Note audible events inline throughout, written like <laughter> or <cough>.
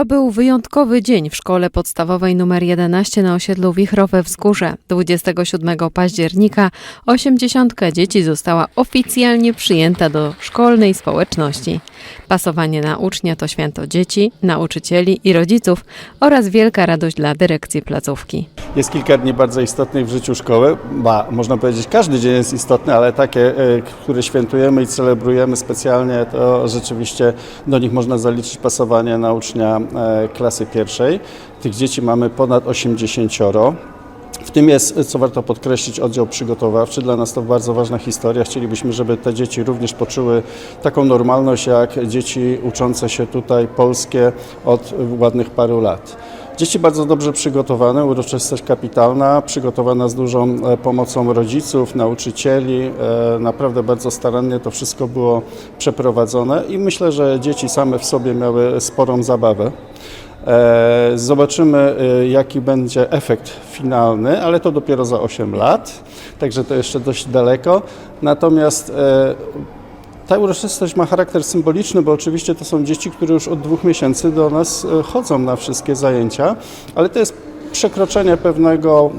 To był wyjątkowy dzień w szkole podstawowej nr 11 na osiedlu Wichrowe Wzgórze. 27 października 80 dzieci została oficjalnie przyjęta do szkolnej społeczności. Pasowanie na ucznia to święto dzieci, nauczycieli i rodziców oraz wielka radość dla dyrekcji placówki. Jest kilka dni bardzo istotnych w życiu szkoły. Można powiedzieć, każdy dzień jest istotny, ale takie, e, które świętujemy i celebrujemy specjalnie, to rzeczywiście do nich można zaliczyć pasowanie na ucznia klasy pierwszej. Tych dzieci mamy ponad 80. W tym jest, co warto podkreślić, oddział przygotowawczy. Dla nas to bardzo ważna historia. Chcielibyśmy, żeby te dzieci również poczuły taką normalność, jak dzieci uczące się tutaj polskie od ładnych paru lat. Dzieci bardzo dobrze przygotowane, uroczystość kapitalna, przygotowana z dużą e, pomocą rodziców, nauczycieli. E, Naprawdę bardzo starannie to wszystko było przeprowadzone i myślę, że dzieci same w sobie miały sporą zabawę. E, Zobaczymy, jaki będzie efekt finalny, ale to dopiero za 8 lat, także to jeszcze dość daleko. Natomiast ta uroczystość ma charakter symboliczny, bo oczywiście to są dzieci, które już od dwóch miesięcy do nas e, chodzą na wszystkie zajęcia, ale to jest przekroczenie pewnego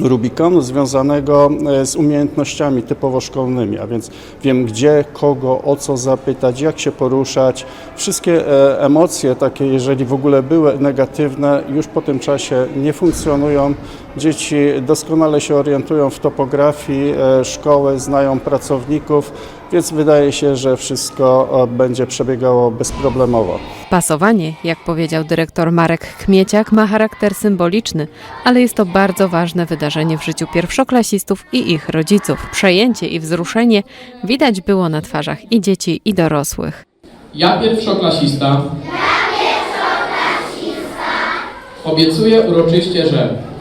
Rubikonu związanego e, z umiejętnościami typowo szkolnymi, a więc wiem gdzie, kogo, o co zapytać, jak się poruszać. Wszystkie e, emocje takie, jeżeli w ogóle były negatywne, już po tym czasie nie funkcjonują. Dzieci doskonale się orientują w topografii e, szkoły, znają pracowników, więc wydaje się, że wszystko e, będzie przebiegało bezproblemowo. Pasowanie, jak powiedział dyrektor Marek Kmieciak, ma charakter symboliczny, ale jest to bardzo ważne wydarzenie w życiu pierwszoklasistów i ich rodziców. Przejęcie i wzruszenie widać było na twarzach i dzieci, i dorosłych. Ja pierwszoklasista. Ja pierwszoklasista. Obiecuję uroczyście, że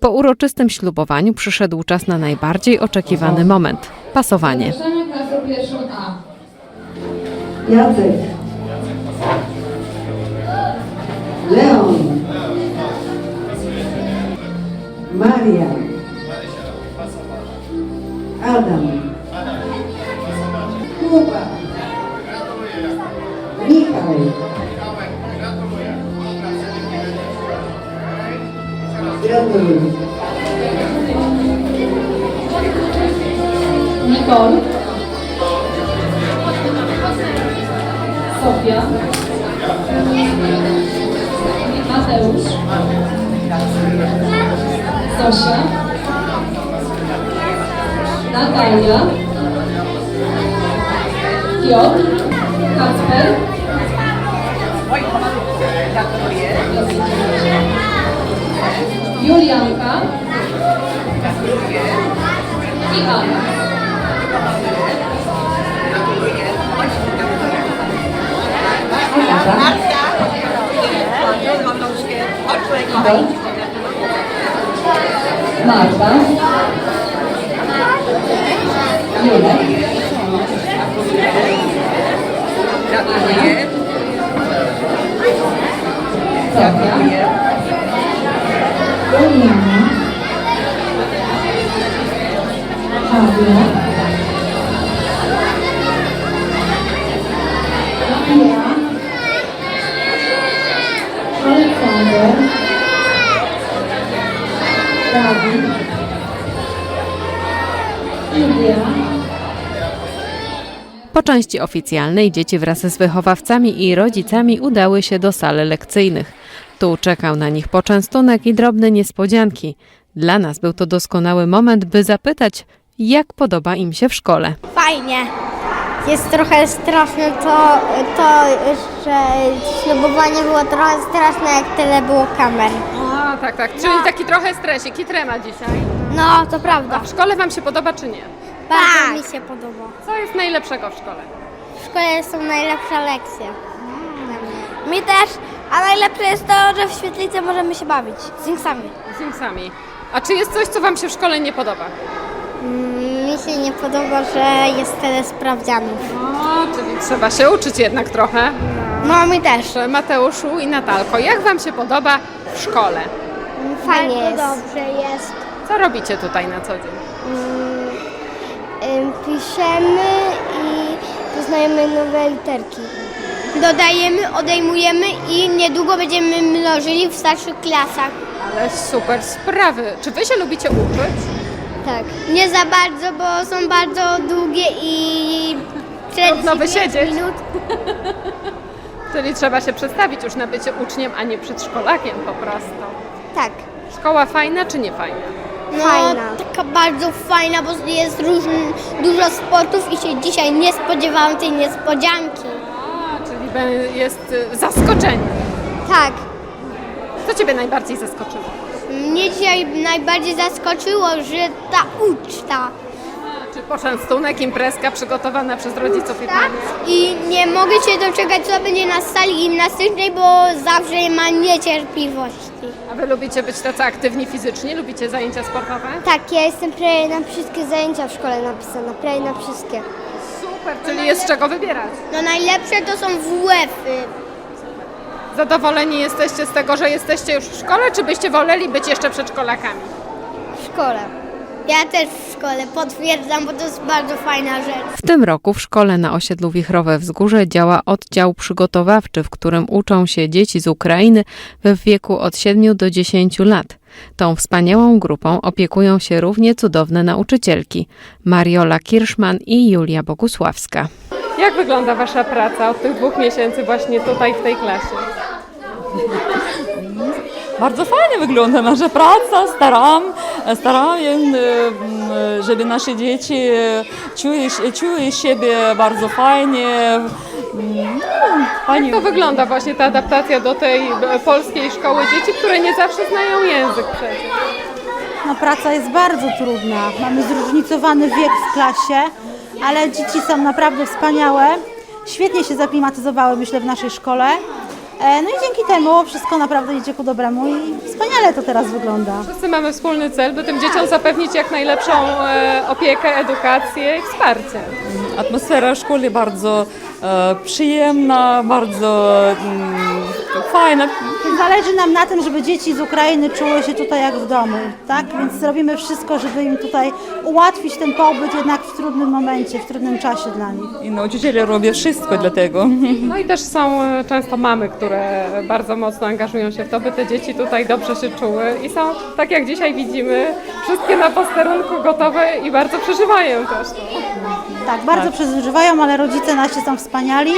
Po uroczystym ślubowaniu przyszedł czas na najbardziej oczekiwany moment pasowanie. Jacek. Leon. Maria. Adam. Kuba. Michał. Gratuluję. Nicole. Sofia. Mateusz. Zosia. Natalia. Piotr. Kacper. Julianka. I Anna. Marta. Jule. Gratuluję. Gratuluję. Paulina. Po części oficjalnej dzieci wraz z wychowawcami i rodzicami udały się do sali lekcyjnych. Tu czekał na nich poczęstunek i drobne niespodzianki. Dla nas był to doskonały moment, by zapytać, jak podoba im się w szkole. Fajnie. Jest trochę straszne to, to, że ślubowanie było trochę straszne, jak tyle było kamer. A, tak, tak. Czyli taki trochę stresik i trema dzisiaj. No, to A prawda. w szkole Wam się podoba czy nie? Bardzo mi się podoba. Co jest najlepszego w szkole? W szkole są najlepsze lekcje. Mi też, a najlepsze jest to, że w świetlicy możemy się bawić z Jinxami. Z Simsami. A czy jest coś, co Wam się w szkole nie podoba? Mm, Mi się nie podoba, że jest tyle sprawdzianów. O, czyli trzeba się uczyć jednak trochę. No, mi też. Mateuszu i Natalko, jak Wam się podoba w szkole? Fajnie jest. dobrze jest. Co robicie tutaj na co dzień? Piszemy i poznajemy nowe literki. Dodajemy, odejmujemy i niedługo będziemy mnożyli w starszych klasach. Ale super sprawy. Czy wy się lubicie uczyć? Tak. Nie za bardzo, bo są bardzo długie i... Trudno 45 wysiedzieć. Minut. <laughs> Czyli trzeba się przestawić już na bycie uczniem, a nie przedszkolakiem po prostu. Tak. Szkoła fajna czy nie fajna? No, taka bardzo fajna, bo jest różn, dużo sportów i się dzisiaj nie spodziewałam tej niespodzianki. A, czyli jest y, zaskoczenie. Tak. Co ciebie najbardziej zaskoczyło? Mnie dzisiaj najbardziej zaskoczyło, że ta uczta. Poczęstunek, imprezka przygotowana przez rodziców i Tak. I nie mogę się doczekać, co będzie na sali gimnastycznej, bo zawsze ma niecierpliwości. A wy lubicie być tacy aktywni fizycznie? Lubicie zajęcia sportowe? Tak, ja jestem prawie na wszystkie zajęcia w szkole napisana, prawie na wszystkie. Super, czyli jest z czego wybierać. No najlepsze to są WF-y. Zadowoleni jesteście z tego, że jesteście już w szkole, czy byście woleli być jeszcze przedszkolakami? w szkole. Ja też w szkole potwierdzam, bo to jest bardzo fajna rzecz. W tym roku w szkole na osiedlu Wichrowe Wzgórze działa oddział przygotowawczy, w którym uczą się dzieci z Ukrainy we wieku od 7 do 10 lat. Tą wspaniałą grupą opiekują się równie cudowne nauczycielki Mariola Kirszman i Julia Bogusławska. Jak wygląda wasza praca od tych dwóch miesięcy właśnie tutaj w tej klasie? Bardzo fajnie wygląda nasza praca. Staram, staram, e, żeby nasze dzieci e, czuli, czuli siebie bardzo fajnie. Mm, No, fajnie. Jak to wygląda właśnie ta adaptacja do tej e, polskiej szkoły dzieci, które nie zawsze znają język przecież? No, praca jest bardzo trudna. Mamy zróżnicowany wiek w klasie, ale dzieci są naprawdę wspaniałe. Świetnie się zaklimatyzowały, myślę, w naszej szkole. E, No i dzięki temu wszystko naprawdę idzie ku dobremu i wspaniale to teraz wygląda. Wszyscy mamy wspólny cel, by tym dzieciom zapewnić jak najlepszą e, opiekę, edukację i wsparcie. Atmosfera w szkole bardzo przyjemna, bardzo mm, fajna. Zależy nam na tym, żeby dzieci z Ukrainy czuły się tutaj jak w domu, tak? Więc zrobimy wszystko, żeby im tutaj ułatwić ten pobyt jednak w trudnym momencie, w trudnym czasie dla nich. I nauczyciele robią wszystko dla tego. No i też są e, często mamy, które bardzo mocno angażują się w to, by te dzieci tutaj dobrze się czuły i są, tak jak dzisiaj widzimy, wszystkie na posterunku gotowe i bardzo przeżywają też to. Tak, bardzo przeżywają, ale rodzice nasi są wspaniali.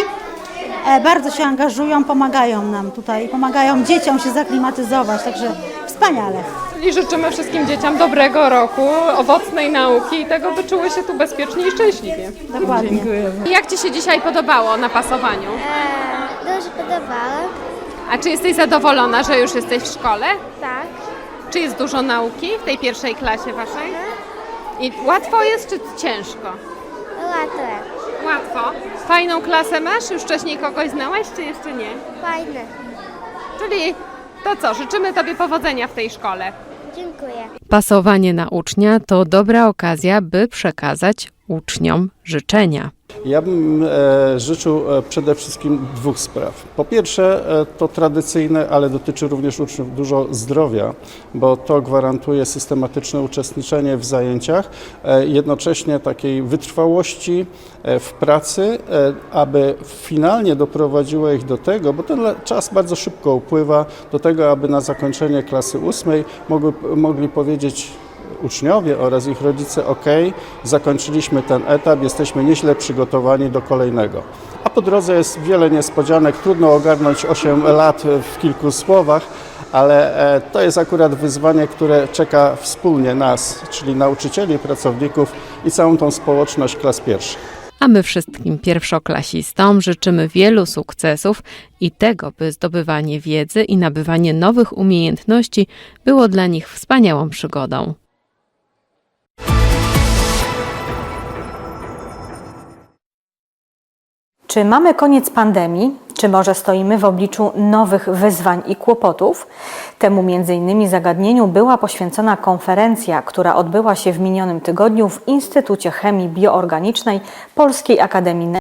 E, bardzo się angażują, pomagają nam tutaj, pomagają dzieciom się zaklimatyzować, także wspaniale. Czyli życzymy wszystkim dzieciom dobrego roku, owocnej nauki i tego, by czuły się tu bezpiecznie i szczęśliwie. Dokładnie. Jak Ci się dzisiaj podobało na pasowaniu? Dużo podobało. A czy jesteś zadowolona, że już jesteś w szkole? Tak. Czy jest dużo nauki w tej pierwszej klasie Waszej? I łatwo jest czy ciężko? Łatwe. Łatwo. Fajną klasę masz? Już wcześniej kogoś znałaś, czy jeszcze nie? Fajne. Czyli to co, życzymy Tobie powodzenia w tej szkole. Dziękuję. Pasowanie na ucznia to dobra okazja, by przekazać uczniom życzenia. Ja bym e, życzył e, przede wszystkim dwóch spraw. Po pierwsze, e, to tradycyjne, ale dotyczy również uczniów dużo zdrowia, bo to gwarantuje systematyczne uczestniczenie w zajęciach, jednocześnie takiej wytrwałości w pracy, aby finalnie doprowadziło ich do tego, bo ten czas bardzo szybko upływa, do tego, aby na zakończenie klasy ósmej mogli powiedzieć uczniowie oraz ich rodzice, ok, zakończyliśmy ten etap, jesteśmy nieźle przygotowani do kolejnego. A po drodze jest wiele niespodzianek, trudno ogarnąć 8 lat w kilku słowach, ale e, to jest akurat wyzwanie, które czeka wspólnie nas, czyli nauczycieli, pracowników i całą tą społeczność klas pierwszych. A my wszystkim pierwszoklasistom życzymy wielu sukcesów i tego, by zdobywanie wiedzy i nabywanie nowych umiejętności było dla nich wspaniałą przygodą. Czy mamy koniec pandemii, czy może stoimy w obliczu nowych wyzwań i kłopotów? Temu m.in. zagadnieniu była poświęcona konferencja, która odbyła się w minionym tygodniu w Instytucie Chemii Bioorganicznej Polskiej Akademii